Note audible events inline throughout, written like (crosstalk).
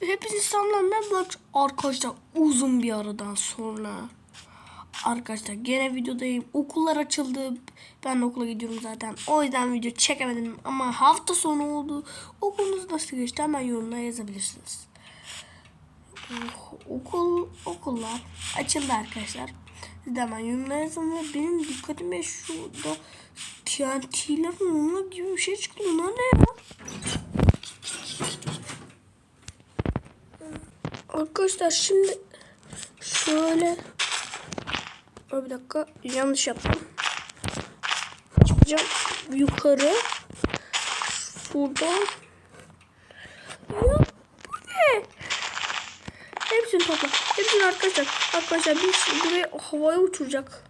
hepiniz sanırım ben arkadaşlar uzun bir aradan sonra. Arkadaşlar gene videodayım. Okullar açıldı. Ben okula gidiyorum zaten. O yüzden video çekemedim. Ama hafta sonu oldu. Okulunuz nasıl geçti hemen yorumlara yazabilirsiniz. Oh, Okul, okullar açıldı arkadaşlar. Siz de hemen yorumlara yazın ve benim dikkatime şurada TNT'lerin onunla gibi bir şey çıktı. Bunlar ne ya? Arkadaşlar şimdi şöyle Aa, bir dakika yanlış yaptım. Çıkacağım yukarı. Şuradan. Bu ne? Hepsini topla. Hepsini arkadaşlar. Arkadaşlar biz buraya havaya uçuracak.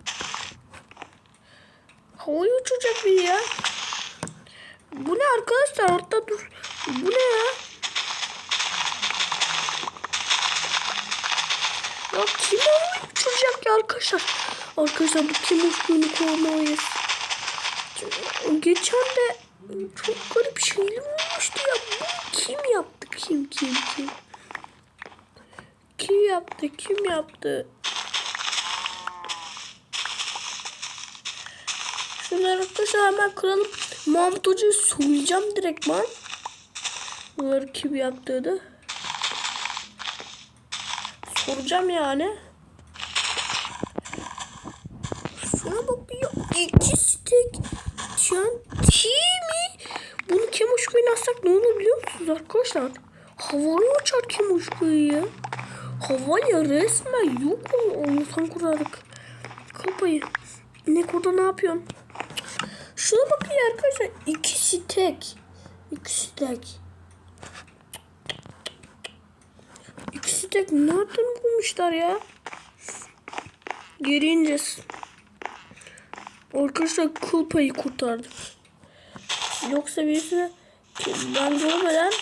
Havaya uçuracak bir ya. Bu ne arkadaşlar? Orada dur. Bu ne ya? Ya kim havaya uçuracak ya arkadaşlar? Arkadaşlar bu kim uçtuğunu korumalıyız. Geçen de çok garip şeyler olmuştu ya. Bunu kim yaptı? Kim kim kim? Kim yaptı? Kim yaptı? Şunları arkadaşlar hemen kıralım. Mahmut Hoca'yı soyacağım direktman. Bunları kim yaptığını. Soracağım yani. Şuna bak ya. İki stek. TNT mi? Bunu Kemoşko'yu atsak ne olur biliyor musunuz arkadaşlar? Havaya uçar Kemoşko'yu ya. Havaya resmen yok mu? Allah'tan kurardık. Kapayı. Ne orada ne yapıyorsun? Şuna bakın arkadaşlar. İki stek. İki stek. İkisi tek nereden bulmuşlar ya? Geri ineceğiz. Arkadaşlar kıl payı kurtardık. Yoksa birisi ben görmeden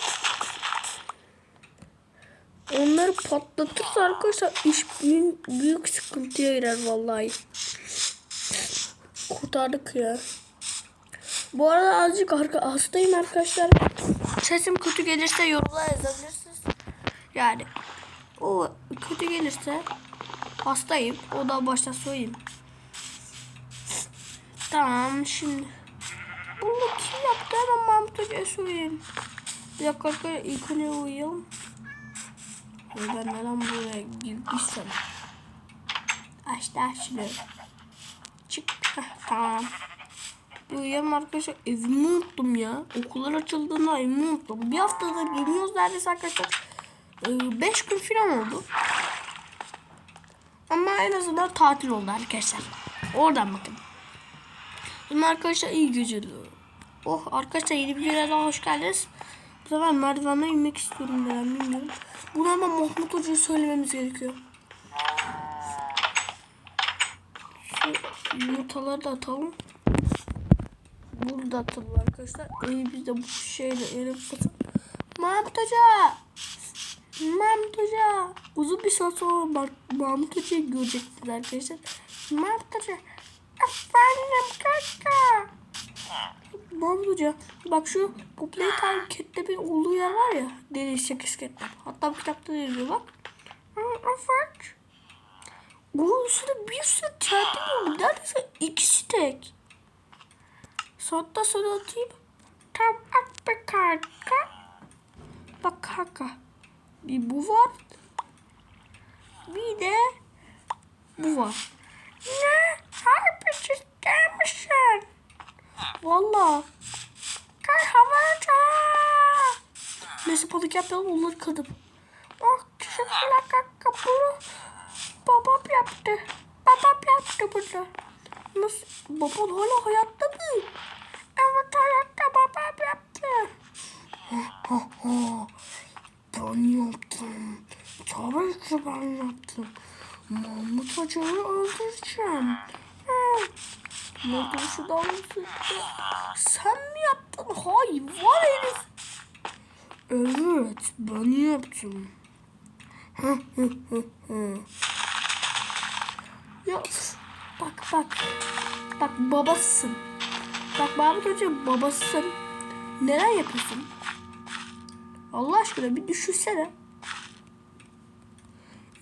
onları patlatırsa arkadaşlar iş büyük, büyük sıkıntıya girer vallahi. Kurtardık ya. Bu arada azıcık arka, hastayım arkadaşlar. Sesim kötü gelirse yorumlara yazabilirsiniz. Yani o kötü gelirse hastayım. O da başta söyleyeyim. Tamam şimdi. Bunu kim yaptı hemen Mahmut Hoca'ya söyleyeyim. Bir dakika arkadaşlar ilk önce uyuyalım. Ben neden buraya girdiysem. Açtı şunu. Çık. Tamam. Bir uyuyalım arkadaşlar. Evimi unuttum ya. Okullar açıldığında evimi unuttum. Bir haftadır bilmiyoruz neredeyse arkadaşlar. 5 gün falan oldu. Ama en azından tatil oldu arkadaşlar. Oradan bakın. Şimdi arkadaşlar iyi geceler. Oh arkadaşlar yeni bir videoya daha hoş geldiniz. Bu sefer merdivenden inmek istiyorum ben bilmiyorum. Bunu hemen Mahmut Hoca'ya söylememiz gerekiyor. Şu yumurtaları da atalım. Burada atalım arkadaşlar. Ee, biz de bu şeyle yere batalım. Mahmut Hoca! Mahmut Hoca. Uzun bir saat sonra Mah- Mahmut Hoca'yı göreceksiniz arkadaşlar. Mahmut Hoca. Efendim kaka. Mahmut Hoca. Bak şu bu Playtime Cat'te olduğu yer var ya. Deli 8 Cat'te. Hatta bu kitapta da yazıyor bak. Hı, Evet. Bu üstüne bir sürü TNT oldu. Neredeyse ikisi tek. Hatta sana atayım. Tam at be kanka. Bak kanka. Bir bu var. Bir de bu var. Ne? Harbiciz gelmişsin. Valla. Kay havada. Neyse balık yapalım onları kırdım. Oh teşekkürler kanka bunu babam yaptı. Babam yaptı bunu. Nasıl? Baban hala hayatta mı? Evet hayatta babam yaptı. Ha ha ha. Ben yaptım. Tabii ki ben yaptım. Mahmut Hoca'yı öldüreceğim. Şu davranışı? Sen mi yaptın? Hayvan herif. Evet, ben yaptım. Ya bak bak. Bak babasın. Bak Mahmut Hoca babasın. Neden yapıyorsun? Allah aşkına bir düşünsene.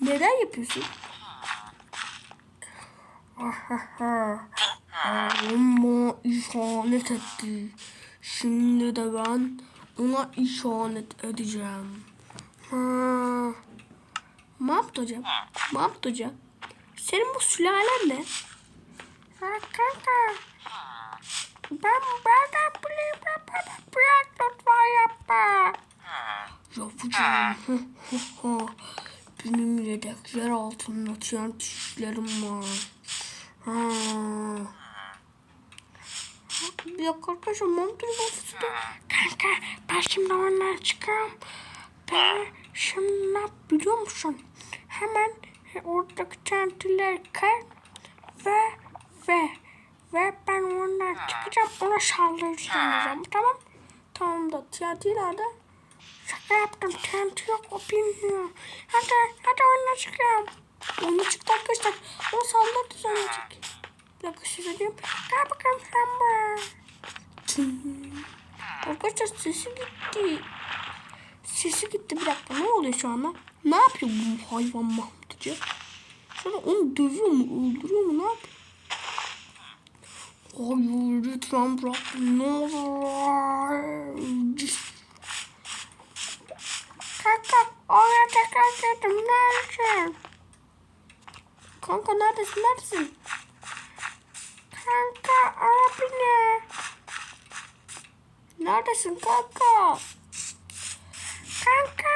Neden yapıyorsun? Ama ihanet etti. Şimdi de ben ona ihanet edeceğim. Ha. Mahmut hocam. Mahmut hocam. Senin bu sülalen ne? Kanka. Ben bana bırak lütfen yapma. Yapacağım. (laughs) Benim yedek yer altında TNT'lerim var. Ha. Dakika arkadaşlar Mahmut'un ofisinde. Kanka ben şimdi ondan çıkıyorum. Ben şimdi ne yap biliyor musun? Hemen oradaki TNT'leri kır ve ve ve ben ondan çıkacağım ona saldıracağım tamam tamam da TNT nerede? Şaka yaptım TNT yok o bilmiyor. Hadi hadi onunla çıkıyorum. Onu çıktı arkadaşlar. O saldırdı zannedecek. Bir dakika size diyeyim. Gel bakalım. Tüm. Arkadaşlar sesi gitti. Sesi gitti bir dakika ne oluyor şu anda? Ne yapıyor bu hayvan Mahmut'cu? Sonra onu dövüyor mu öldürüyor mu ne yapıyor? Hayır lütfen bırak ne olur. Kanka oraya tekrar geldim neredesin? Kanka neredesin neredesin? Kanka abi ne? Neredesin kanka? Kanka.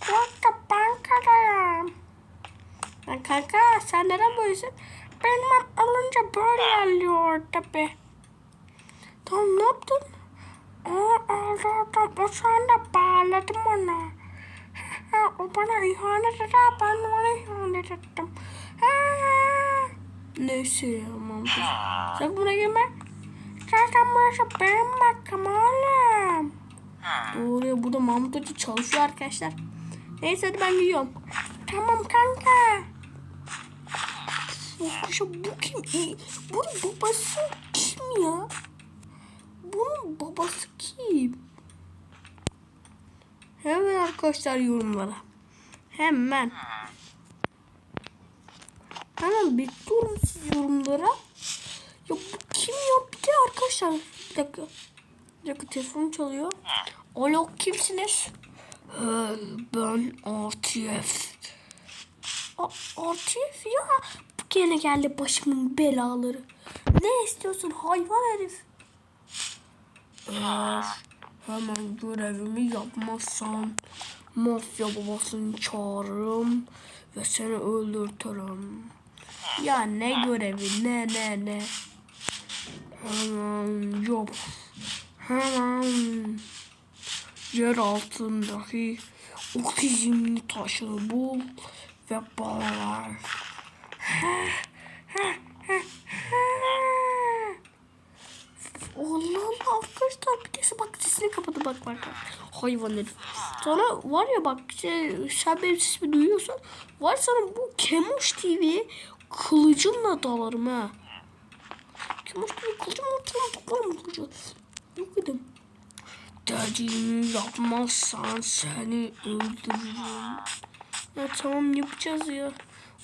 Kanka bankadayım. Lan kanka sen neden böylesin? Benim alınca böyle oluyor tabi. Tamam ne yaptın? Aldım. O anda bağladım ona. Ha, o bana ihanet eder. Ben ona ihanet ettim. Ha. Neyse ya Mahmut. Sen buna girme. Zaten burası benim makam oğlum. Doğru ya burada Mahmut Hoca çalışıyor arkadaşlar. Neyse hadi ben gidiyorum. Tamam kanka. Arkadaşlar bu kim? Bunun babası kim ya? Bunun babası kim? Hemen arkadaşlar yorumlara. Hemen. Hemen bekliyorum siz yorumlara. Ya bu kim ya? Bir de arkadaşlar. Bir dakika. Bir dakika telefon çalıyor. Alo kimsiniz? Ben RTF. A- RTF ya. Bu gene geldi başımın belaları. Ne istiyorsun hayvan herif? Eğer hemen görevimi yapmazsan mafya babasını çağırırım ve seni öldürtürüm. Ya ne görevi ne ne ne. Hemen yap. Hemen yer altındaki oksijenli taşı bul ve bana ver. Allah Allah arkadaşlar bir de bak sesini bak. Hayvan herif. Sana var ya bak şey, sen benim sesimi duyuyorsan var sana bu Kemuş TV kılıcımla dalarım ha. Kemuş TV kılıcımla toplarım kılıcı. Yok edeyim. Dediğimi yapmazsan seni öldürürüm. Ya tamam yapacağız ya.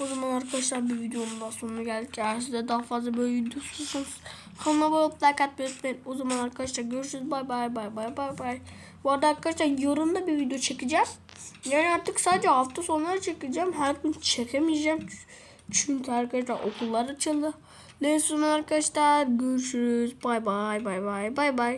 O zaman arkadaşlar bir videonun daha sonuna geldik. Eğer size daha fazla böyle video istiyorsanız kanalıma abone like atmayı unutmayın. O zaman arkadaşlar görüşürüz. Bay bay bay bay bay bay. Bu arada arkadaşlar yarın da bir video çekeceğim. Yani artık sadece hafta sonları çekeceğim. Her gün çekemeyeceğim. Çünkü arkadaşlar okullar açıldı. Neyse arkadaşlar görüşürüz. Bay bay bay bay bay bay.